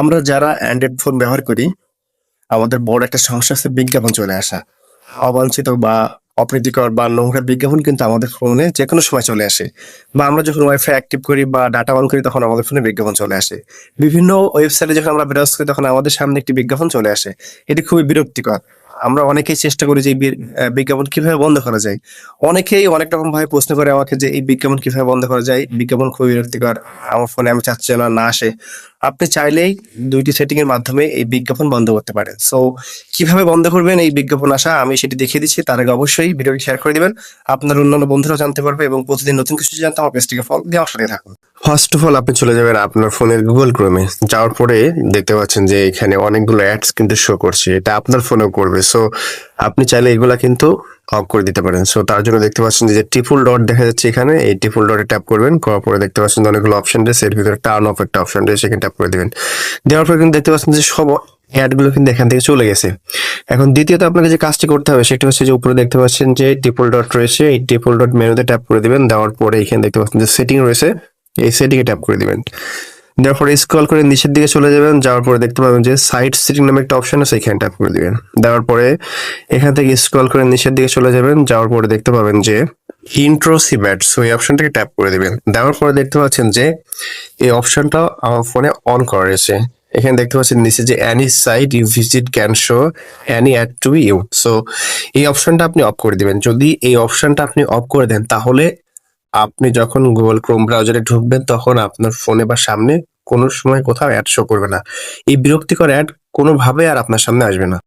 আমরা যারা Android phone ব্যবহার করি, আমাদের বড় একটা সমস্যা হচ্ছে বিজ্ঞাপন চলে আসা। অবাঞ্ছিত বা অপ্রীতিকর বা নোংরা বিজ্ঞাপন কিন্তু আমাদের ফোনে যে কোনো সময় চলে আসে। বা আমরা যখন ওয়াইফাই অ্যাক্টিভ করি বা ডাটা অন করি, তখন আমাদের ফোনে বিজ্ঞাপন চলে আসে। বিভিন্ন ওয়েবসাইটে যখন আমরা ব্রাউজ করি, তখন আমাদের সামনে একটি বিজ্ঞাপন চলে আসে। এটি খুবই বিরক্তিকর। আমরা অনেকেই চেষ্টা করি যে বিজ্ঞাপন কীভাবে বন্ধ করা যায়। অনেকেই অনেক রকম ভাবে প্রশ্ন করে আমাকে যে এই বিজ্ঞাপন কীভাবে বন্ধ করা যায়? বিজ্ঞাপন খুবই বিরক্তিকর। আমার ফোনে আমি চাচ্ছি না না আসে। আপনি চাইলেই দুইটি সেটিং এর মাধ্যমে এই বিজ্ঞাপন বন্ধ করতে পারেন। সো কীভাবে বন্ধ করবেন এই বিজ্ঞাপন আসা আমি সেটি দেখিয়ে দিচ্ছি, তার আগে অবশ্যই ভিডিওটি শেয়ার করে দিবেন। আপনার অন্যান্য বন্ধুরাও জানতে পারবে এবং প্রতিদিন নতুন কিছু জানতে আমার পেজটিকে ফলো দিয়ে আমার সাথে থাকুন। ফার্স্ট অফ অল আপনি চলে যাবেন আপনার ফোনের গুগল ক্রোমে যাওয়ার পরে দেখতে পাচ্ছেন যে এখানে অনেকগুলো অ্যাডস কিন্তু শো করছে। এটা আপনার ফোনেও করবে। সো আপনি চাইলে এগুলা কিন্তু অফ করে দিতে পারেন। সো তার জন্য দেখতে পাচ্ছেন যে ট্রিপল ডট দেখা যাচ্ছে এখানে, এই ট্রিপল ডটে ট্যাপ করবেন, করার পরে দেখতে পাচ্ছেন যে অনেকগুলো অপশন রয়েছে, এর ভিতরে টার্ন অফ একটা অপশন রয়েছে সেখানে ট্যাপ করে দিবেন। দেওয়ার পরে কিন্তু দেখতে পাচ্ছেন যে, সব অ্যাডগুলো কিন্তু এখান থেকে চলে গেছে। এখন দ্বিতীয়ত আপনাকে যে কাজটি করতে হবে, সেটা হচ্ছে যে, উপরে দেখতে পাচ্ছেন যে ট্রিপল ডট রয়েছে, এই ট্রিপল ডট মেনুতে ট্যাপ করে দিবেন, দেওয়ার পরে এখানে দেখতে পাচ্ছেন যে সেটিং রয়েছে, এই সেটিংয়ে ট্যাপ করে দিবেন। দেওয়ার পরে স্ক্রল করে নিচের দিকে চলে যাবেন, যাওয়ার পরে দেখতে পাবেন যে সাইড সিটিং নামে একটা অপশন আছে, এখানে ট্যাপ করে দিবেন। দেওয়ার পরে এখান থেকে স্ক্রল করে নিচের দিকে চলে যাবেন, যাওয়ার পরে দেখতে পাবেন যে ইন্ট্রো সিব্যাট সো এই অপশনটাকে ট্যাপ করে দিবেন। দেওয়ার পরে দেখতে পাচ্ছেন যে এই অপশনটা আমার ফোনে অন করা রয়েছে। এখানে দেখতে পাচ্ছেন নিচে যে any site you visit can show any ad to you so এই অপশনটা আপনি অফ করে দিবেন। যদি এই অপশনটা আপনি অফ করে দেন, তাহলে আপনি যখন গুগল ক্রোম ব্রাউজারে ঢুকবেন, তখন আপনার ফোনে বা সামনে কোনো সময় কোথাও অ্যাড শো করবে না। এই বিরক্তিকর অ্যাড কোনোভাবে আর আপনার সামনে আসবে না।